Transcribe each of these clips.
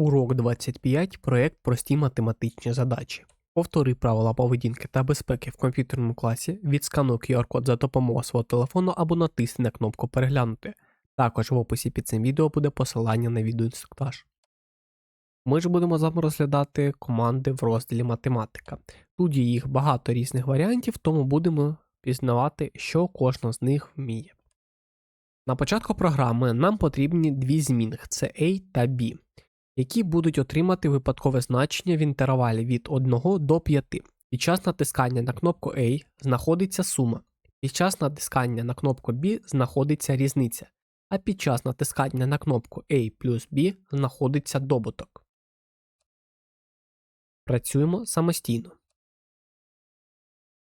Урок 25. Проект Прості математичні задачі. Повтори правила поведінки та безпеки в комп'ютерному класі, відскануй QR-код за допомогою свого телефону або натисни на кнопку Переглянути. Також в описі під цим відео буде посилання на відеоінструктаж. Ми ж будемо з вами розглядати команди в розділі математика. Тут є їх багато різних варіантів, тому будемо пізнавати, що кожна з них вміє. На початку програми нам потрібні дві змінних це A та B які будуть отримати випадкове значення в інтервалі від 1 до 5. Під час натискання на кнопку A знаходиться сума, під час натискання на кнопку B знаходиться різниця, а під час натискання на кнопку A плюс B знаходиться добуток. Працюємо самостійно.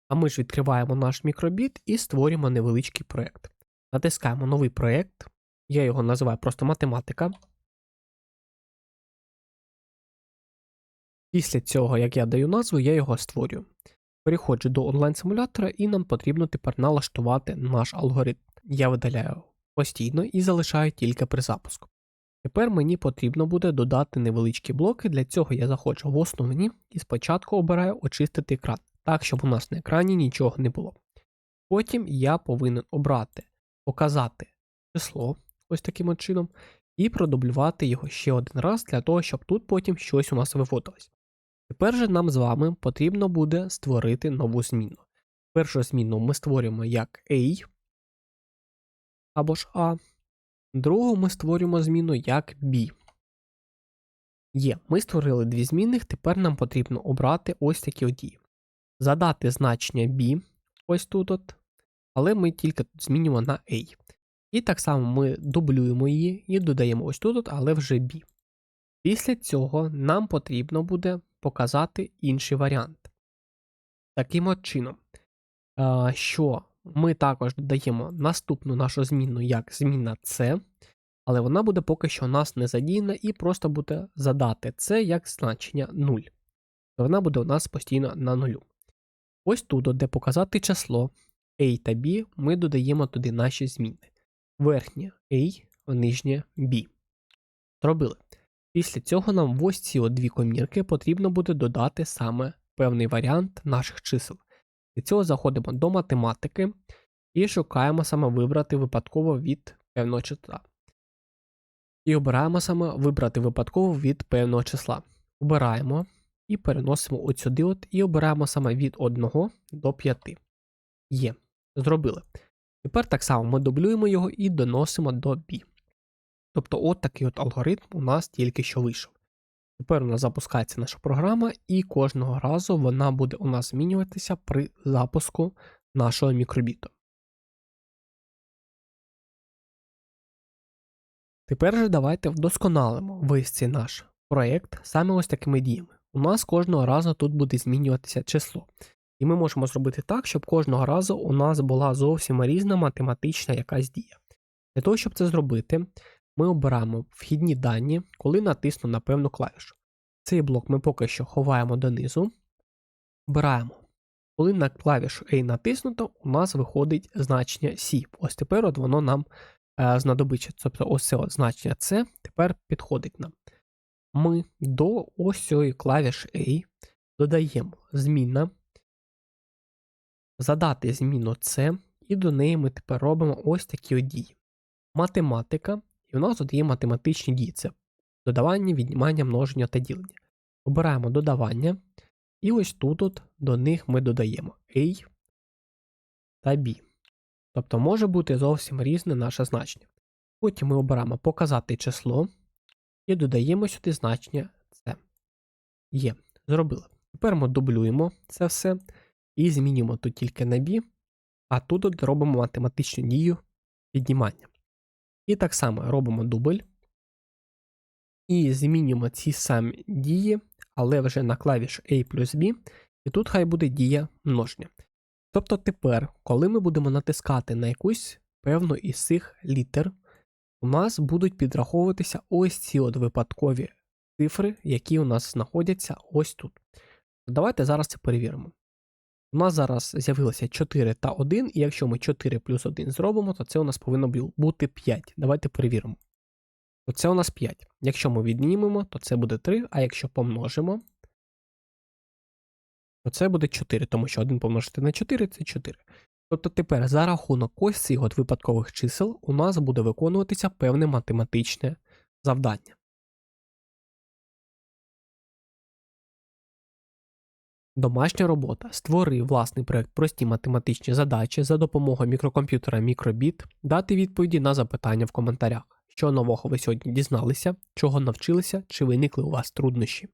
А ми ж відкриваємо наш мікробіт і створюємо невеличкий проєкт. Натискаємо новий проєкт. Я його називаю просто математика. Після цього, як я даю назву, я його створюю. Переходжу до онлайн-симулятора, і нам потрібно тепер налаштувати наш алгоритм. Я видаляю постійно і залишаю тільки при запуску. Тепер мені потрібно буде додати невеличкі блоки, для цього я заходжу в основні і спочатку обираю очистити екран, так, щоб у нас на екрані нічого не було. Потім я повинен обрати, показати число ось таким чином, і продублювати його ще один раз для того, щоб тут потім щось у нас виводилось. Тепер же нам з вами потрібно буде створити нову зміну. Першу зміну ми створюємо як A або ж A, другу ми створюємо зміну як B. Є, ми створили дві змінних, тепер нам потрібно обрати ось такі одії. Задати значення B ось тут, от, але ми тільки тут змінюємо на A. І так само ми дублюємо її і додаємо ось тут, але вже B. Після цього нам потрібно буде показати інший варіант. Таким от чином, що ми також додаємо наступну нашу зміну як зміна C, але вона буде поки що у нас не задіяна, і просто буде задати це як значення 0. Вона буде у нас постійно на нулю. Ось тут, де показати число A та B, ми додаємо туди наші зміни. Верхнє A, нижнє B. Зробили. Після цього нам в ось ці дві комірки потрібно буде додати саме певний варіант наших чисел. Для цього заходимо до математики і шукаємо саме вибрати випадково від певного числа. І обираємо саме вибрати випадково від певного числа. Обираємо і переносимо от сюди от, і обираємо саме від 1 до 5. Є. Зробили. Тепер так само ми дублюємо його і доносимо до B. Тобто, от такий от алгоритм у нас тільки що вийшов. Тепер у нас запускається наша програма, і кожного разу вона буде у нас змінюватися при запуску нашого мікробіту. Тепер же давайте вдосконалимо весь цей наш проєкт саме ось такими діями. У нас кожного разу тут буде змінюватися число. І ми можемо зробити так, щоб кожного разу у нас була зовсім різна математична якась дія. Для того, щоб це зробити, ми обираємо вхідні дані, коли натисну на певну клавішу. Цей блок ми поки що ховаємо донизу. Обираємо. Коли на клавішу A натиснуто, у нас виходить значення C. Ось тепер от воно нам е, знадобиться. Тобто ось це от значення C тепер підходить нам. Ми до ось цієї клавіші A додаємо змінна, задати зміну C, і до неї ми тепер робимо ось такі дії. Математика і у нас тут є математичні дії. Це додавання, віднімання, множення та ділення. Обираємо додавання. І ось тут от до них ми додаємо A та B. Тобто може бути зовсім різне наше значення. Потім ми обираємо показати число і додаємо сюди значення C. Є. Зробили. Тепер ми дублюємо це все і змінюємо тут тільки на B, а тут робимо математичну дію піднімання. І так само робимо дубль. І змінюємо ці самі дії, але вже на клавіш A плюс B, і тут хай буде дія множення. Тобто тепер, коли ми будемо натискати на якусь певну із цих літер, у нас будуть підраховуватися ось ці от випадкові цифри, які у нас знаходяться ось тут. Давайте зараз це перевіримо. У нас зараз з'явилося 4 та 1, і якщо ми 4 плюс 1 зробимо, то це у нас повинно бути 5. Давайте перевіримо. то це у нас 5. Якщо ми віднімемо, то це буде 3, а якщо помножимо, то це буде 4, тому що 1 помножити на 4 це 4. Тобто тепер за рахунок ось цих от випадкових чисел у нас буде виконуватися певне математичне завдання. Домашня робота. Створи власний проект прості математичні задачі за допомогою мікрокомп'ютера Мікробіт, дати відповіді на запитання в коментарях. Що нового ви сьогодні дізналися, чого навчилися, чи виникли у вас труднощі.